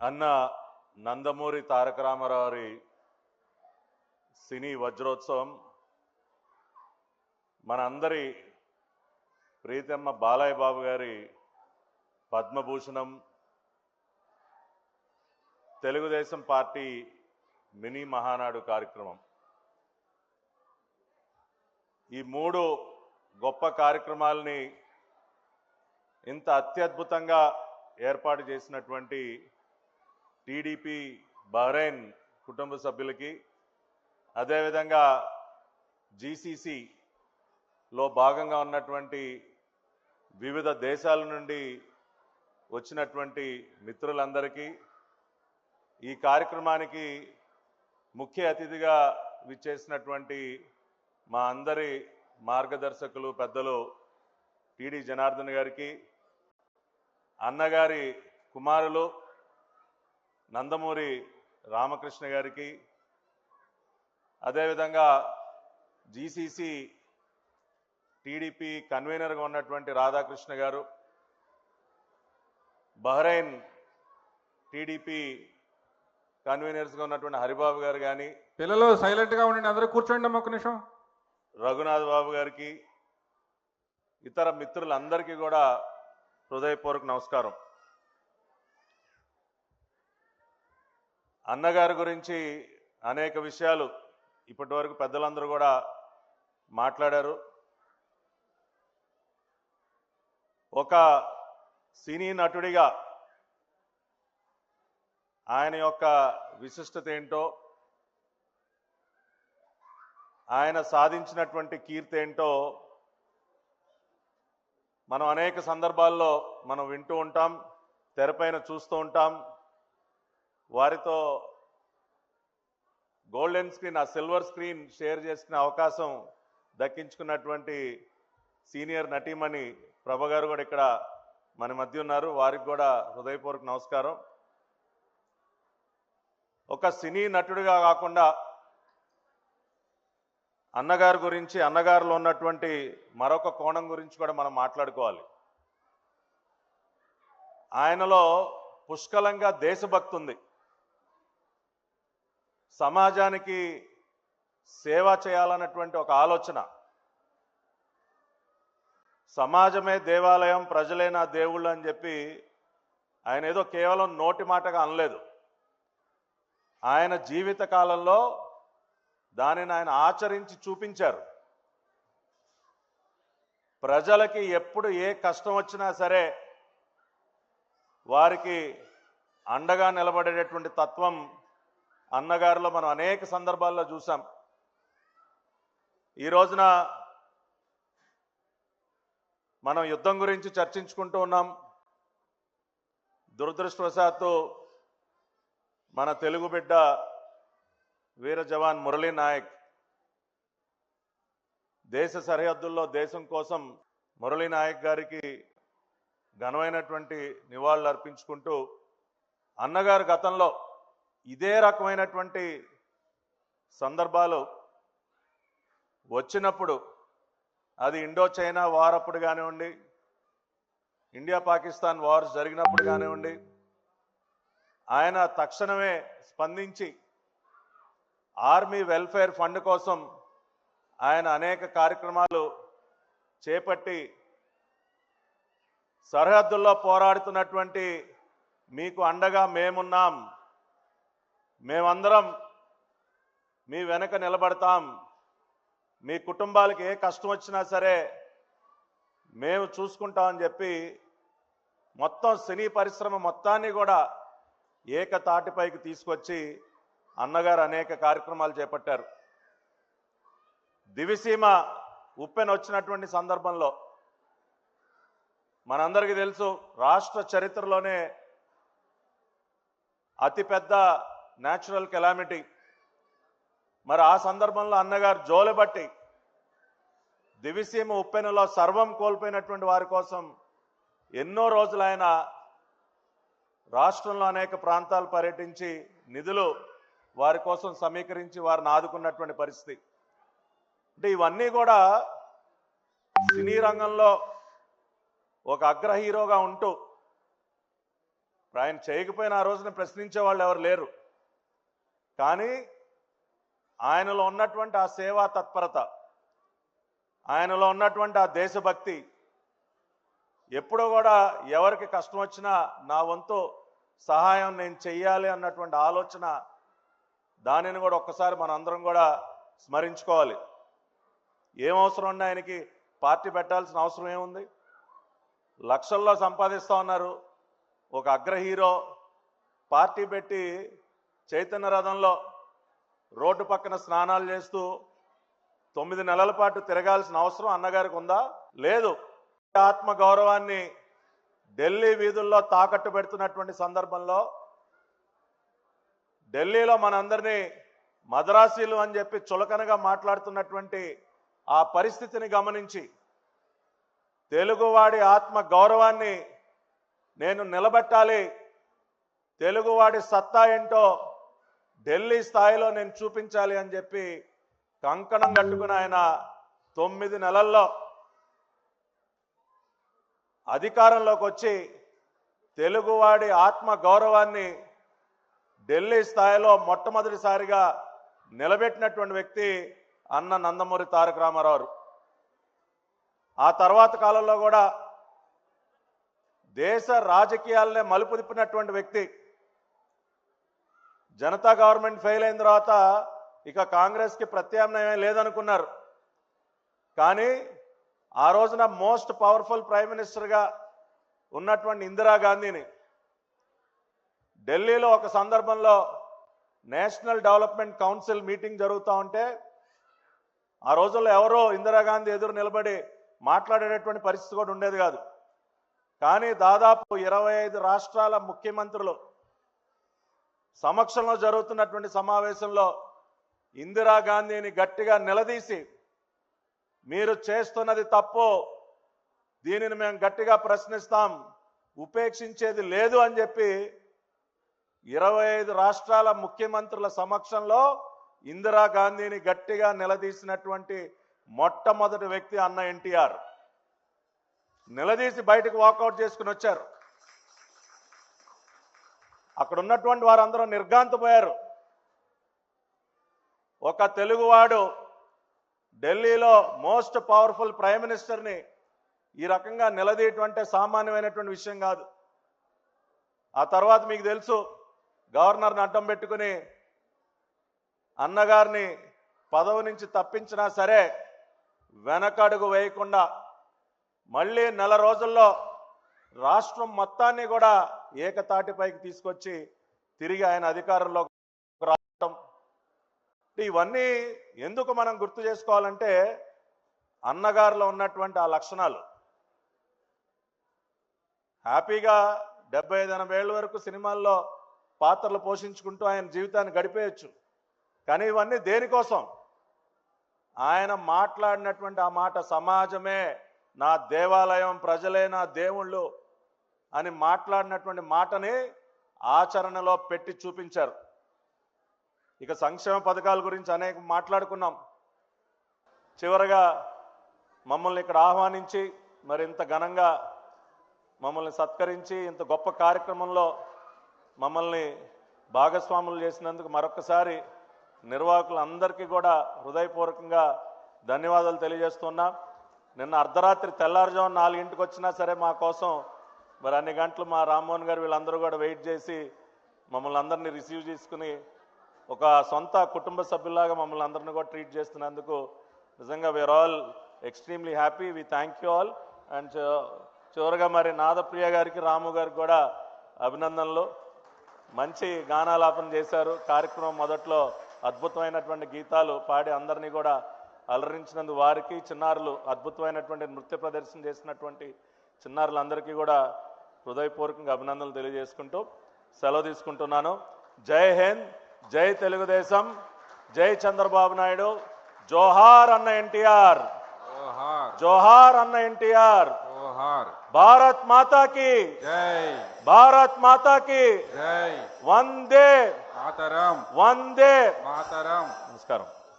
అన్న నందమూరి తారక రామారావు సినీ వజ్రోత్సవం. మన అందరి ప్రీతమ్మ బాలయ్య బాబు గారి పద్మభూషణం. తెలుగుదేశం పార్టీ మినీ మహానాడు కార్యక్రమం. ఈ మూడు గొప్ప కార్యక్రమాలని ఇంత అత్యద్భుతంగా ఏర్పాటు చేసినటువంటి టీడీపీ బహ్రెయిన్ కుటుంబ సభ్యులకి అదేవిధంగా జీసీసీలో భాగంగా ఉన్నటువంటి వివిధ దేశాల నుండి వచ్చినటువంటి మిత్రులందరికీ ఈ కార్యక్రమానికి ముఖ్య అతిథిగా విచ్చేసినటువంటి మా అందరి మార్గదర్శకులు పెద్దలు టీడీ జనార్దన్ గారికి అన్నగారి కుమారులు నందమూరి రామకృష్ణ గారికి అదేవిధంగా జీసీసీ టీడీపీ కన్వీనర్గా ఉన్నటువంటి రాధాకృష్ణ గారు బహ్రెయిన్ టీడీపీ కన్వీనర్స్గా ఉన్నటువంటి హరిబాబు గారు కానీ పిల్లలు సైలెంట్గా ఉండండి అందరూ కూర్చోండి ఒక నిమిషం. రఘునాథ్ బాబు గారికి ఇతర మిత్రులందరికీ కూడా హృదయపూర్వక నమస్కారం. అన్నగారి గురించి అనేక విషయాలు ఇప్పటి వరకు పెద్దలందరూ కూడా మాట్లాడారు. ఒక సినీ నటుడిగా ఆయన యొక్క విశిష్టత ఏంటో ఆయన సాధించినటువంటి కీర్తి ఏంటో మనం అనేక సందర్భాల్లో మనం వింటూ ఉంటాం తెరపైన చూస్తూ ఉంటాం. వారితో గోల్డెన్ స్క్రీన్ ఆ సిల్వర్ స్క్రీన్ షేర్ చేసుకునే అవకాశం దక్కించుకున్నటువంటి సీనియర్ నటీమణి ప్రభ గారు కూడా ఇక్కడ మన మధ్య ఉన్నారు. వారికి కూడా హృదయపూర్వక నమస్కారం. ఒక సినీ నటుడిగా కాకుండా అన్నగారి గురించి అన్నగారిలో ఉన్నటువంటి మరొక కోణం గురించి కూడా మనం మాట్లాడుకోవాలి. ఆయనలో పుష్కలంగా దేశభక్తి ఉంది. సమాజానికి సేవ చేయాలన్నటువంటి ఒక ఆలోచన. సమాజమే దేవాలయం ప్రజలే నా దేవుళ్ళు అని చెప్పి ఆయన ఏదో కేవలం నోటి మాటగా అనలేదు. ఆయన జీవిత కాలంలో దానిని ఆయన ఆచరించి చూపించారు. ప్రజలకి ఎప్పుడు ఏ కష్టం వచ్చినా సరే వారికి అండగా నిలబడేటటువంటి తత్వం అన్నగారిలో మనం అనేక సందర్భాల్లో చూసాం. ఈ రోజున మనం యుద్ధం గురించి చర్చించుకుంటూ ఉన్నాం. దురదృష్టవశాత్తు మన తెలుగు బిడ్డ వీర జవాన్ మురళీ నాయక్ దేశ సరిహద్దుల్లో దేశం కోసం మురళీ నాయక్ గారికి ఘనమైనటువంటి నివాళులు అర్పించుకుంటూ అన్నగారు గతంలో ఇదే రకమైనటువంటి సందర్భాలు వచ్చినప్పుడు అది ఇండో చైనా వార్ అప్పుడు కానివ్వండి ఇండియా పాకిస్తాన్ వార్స్ జరిగినప్పుడు కానివ్వండి ఆయన తక్షణమే స్పందించి ఆర్మీ వెల్ఫేర్ ఫండ్ కోసం ఆయన అనేక కార్యక్రమాలు చేపట్టి సరిహద్దుల్లో పోరాడుతున్నటువంటి మీకు అండగా మేమున్నాం. మేమందరం మీ వెనక నిలబడతాం. మీ కుటుంబాలకు ఏ కష్టం వచ్చినా సరే మేము చూసుకుంటామని చెప్పి మొత్తం సినీ పరిశ్రమ మొత్తాన్ని కూడా ఏకతాటిపైకి తీసుకొచ్చి అన్నగారు అనేక కార్యక్రమాలు చేపట్టారు. దివిసీమ ఉప్పెన వచ్చినటువంటి సందర్భంలో మనందరికీ తెలుసు రాష్ట్ర చరిత్రలోనే అతిపెద్ద న్యాచురల్ కెలామిటీ మరి ఆ సందర్భంలో అన్నగారు జోలెబట్టి దివిసీమ ఉప్పెనలో సర్వం కోల్పోయినటువంటి వారి కోసం ఎన్నో రోజులు ఆయన రాష్ట్రంలో అనేక ప్రాంతాలు పర్యటించి నిధులు వారి కోసం సమీకరించి వారిని ఆదుకున్నటువంటి పరిస్థితి. అంటే ఇవన్నీ కూడా సినీ రంగంలో ఒక అగ్ర హీరోగా ఉంటూ ఆయన చేయకపోయిన ఆ రోజున ప్రశ్నించే వాళ్ళు ఎవరు లేరు. కానీ ఆయనలో ఉన్నటువంటి ఆ సేవా తత్పరత ఆయనలో ఉన్నటువంటి ఆ దేశభక్తి ఎప్పుడూ కూడా ఎవరికి కష్టం వచ్చినా నా వంతు సహాయం నేను చెయ్యాలి అన్నటువంటి ఆలోచన దానిని కూడా ఒక్కసారి మన అందరం కూడా స్మరించుకోవాలి. ఏం అవసరం ఉంది ఆయనకి పార్టీ పెట్టాల్సిన అవసరం ఏముంది? లక్షల్లో సంపాదిస్తూ ఉన్నారు. ఒక అగ్ర హీరో పార్టీ పెట్టి చైతన్య రథంలో రోడ్డు పక్కన స్నానాలు చేస్తూ తొమ్మిది నెలల పాటు తిరగాల్సిన అవసరం అన్నగారికి ఉందా? లేదు. ఆత్మ గౌరవాన్ని ఢిల్లీ వీధుల్లో తాకట్టు పెడుతున్నటువంటి సందర్భంలో ఢిల్లీలో మనందరినీ మద్రాసీలు అని చెప్పి చులకనగా మాట్లాడుతున్నటువంటి ఆ పరిస్థితిని గమనించి తెలుగువాడి ఆత్మ గౌరవాన్ని నేను నిలబెట్టాలి. తెలుగువాడి సత్తా ఏంటో ఢిల్లీ స్థాయిలో నేను చూపించాలి అని చెప్పి కంకణం కట్టుకుని ఆయన తొమ్మిది నెలల్లో అధికారంలోకి వచ్చి తెలుగువాడి ఆత్మ గౌరవాన్ని ఢిల్లీ స్థాయిలో మొట్టమొదటిసారిగా నిలబెట్టినటువంటి వ్యక్తి అన్న నందమూరి తారక రామారావు. ఆ తర్వాత కాలంలో కూడా దేశ రాజకీయాలనే మలుపు తిప్పినటువంటి వ్యక్తి. జనతా గవర్నమెంట్ ఫెయిల్ అయిన తర్వాత ఇక కాంగ్రెస్కి ప్రత్యామ్నాయం లేదనుకున్నారు. కానీ ఆ రోజున మోస్ట్ పవర్ఫుల్ ప్రైమ్ మినిస్టర్గా ఉన్నటువంటి ఇందిరాగాంధీని ఢిల్లీలో ఒక సందర్భంలో నేషనల్ డెవలప్మెంట్ కౌన్సిల్ మీటింగ్ జరుగుతూ ఉంటే ఆ రోజుల్లో ఎవరో ఇందిరాగాంధీ ఎదురు నిలబడి మాట్లాడేటటువంటి పరిస్థితి కూడా ఉండేది కాదు. కానీ దాదాపు ఇరవై ఐదు రాష్ట్రాల ముఖ్యమంత్రులు సమక్షంలో జరుగుతున్నటువంటి సమావేశంలో ఇందిరాగాంధీని గట్టిగా నిలదీసి మీరు చేస్తున్నది తప్పు దీనిని మేము గట్టిగా ప్రశ్నిస్తాం ఉపేక్షించేది లేదు అని చెప్పి ఇరవై ఐదు రాష్ట్రాల ముఖ్యమంత్రుల సమక్షంలో ఇందిరాగాంధీని గట్టిగా నిలదీసినటువంటి మొట్టమొదటి వ్యక్తి అన్న ఎన్టీఆర్. నిలదీసి బయటకు వాకౌట్ చేసుకుని వచ్చారు. అక్కడ ఉన్నటువంటి వారందరూ నిర్గాంతపోయారు ఒక తెలుగువాడు ఢిల్లీలో మోస్ట్ పవర్ఫుల్ ప్రైమ్ మినిస్టర్ని ఈ రకంగా నిలదీయటువంటి సామాన్యమైనటువంటి విషయం కాదు. ఆ తర్వాత మీకు తెలుసు గవర్నర్ని అడ్డం పెట్టుకుని అన్నగారిని పదవి నుంచి తప్పించినా సరే వెనకడుగు వేయకుండా మళ్ళీ నెల రోజుల్లో రాష్ట్రం మొత్తాన్ని కూడా ఏకతాటిపైకి తీసుకొచ్చి తిరిగి ఆయన అధికారంలో రావటం. ఇవన్నీ ఎందుకు మనం గుర్తు చేసుకోవాలంటే అన్నగారిలో ఉన్నటువంటి ఆ లక్షణాలు. హ్యాపీగా డెబ్బై ఐదు ఎనభై ఏళ్ళ వరకు సినిమాల్లో పాత్రలు పోషించుకుంటూ ఆయన జీవితాన్ని గడిపేయచ్చు. కానీ ఇవన్నీ దేనికోసం? ఆయన మాట్లాడినటువంటి ఆ మాట సమాజమే నా దేవాలయం ప్రజలే నా దేవుళ్ళు అని మాట్లాడినటువంటి మాటని ఆచరణలో పెట్టి చూపించారు. ఇక సంక్షేమ పథకాల గురించి అనేక మాట్లాడుకున్నాం. చివరగా మమ్మల్ని ఇక్కడ ఆహ్వానించి మరి ఇంత ఘనంగా మమ్మల్ని సత్కరించి ఇంత గొప్ప కార్యక్రమంలో మమ్మల్ని భాగస్వాములు చేసినందుకు మరొకసారి నిర్వాహకులందరికీ కూడా హృదయపూర్వకంగా ధన్యవాదాలు తెలియజేస్తున్నా. నిన్న అర్ధరాత్రి తెల్లారుజాము నాలుగింటికి వచ్చినా సరే మా కోసం మరి అన్ని గంటలు మా రామ్మోహన్ గారు వీళ్ళందరూ కూడా వెయిట్ చేసి మమ్మల్ని అందరినీ రిసీవ్ చేసుకుని ఒక సొంత కుటుంబ సభ్యులాగా మమ్మల్ని అందరిని కూడా ట్రీట్ చేస్తున్నందుకు నిజంగా we are all extremely happy we thank you all and చివరిగా మరి నాదప్రియ గారికి రాము గారికి కూడా అభినందనలు. మంచి గానాలాపన చేశారు. కార్యక్రమం మొదట్లో అద్భుతమైనటువంటి గీతాలు పాడి అందరినీ కూడా అలరించినందు వారికి చిన్నారులు అద్భుతమైనటువంటి నృత్య ప్రదర్శన చేసినటువంటి చిన్నారులందరికీ కూడా హృదయపూర్వకంగా అభినందనలు తెలియజేసుకుంటూ సెలవు తీసుకుంటున్నాను. జై హింద్ జై తెలుగుదేశం జై చంద్రబాబు నాయుడు జోహార్ అన్న ఎన్టీఆర్. జోహార్. అన్న ఎన్టీఆర్. భారత్ మాతాకి. భారత్ మాతాకి. వందే. మాతరం. వందే. మాతరం. నమస్కారం.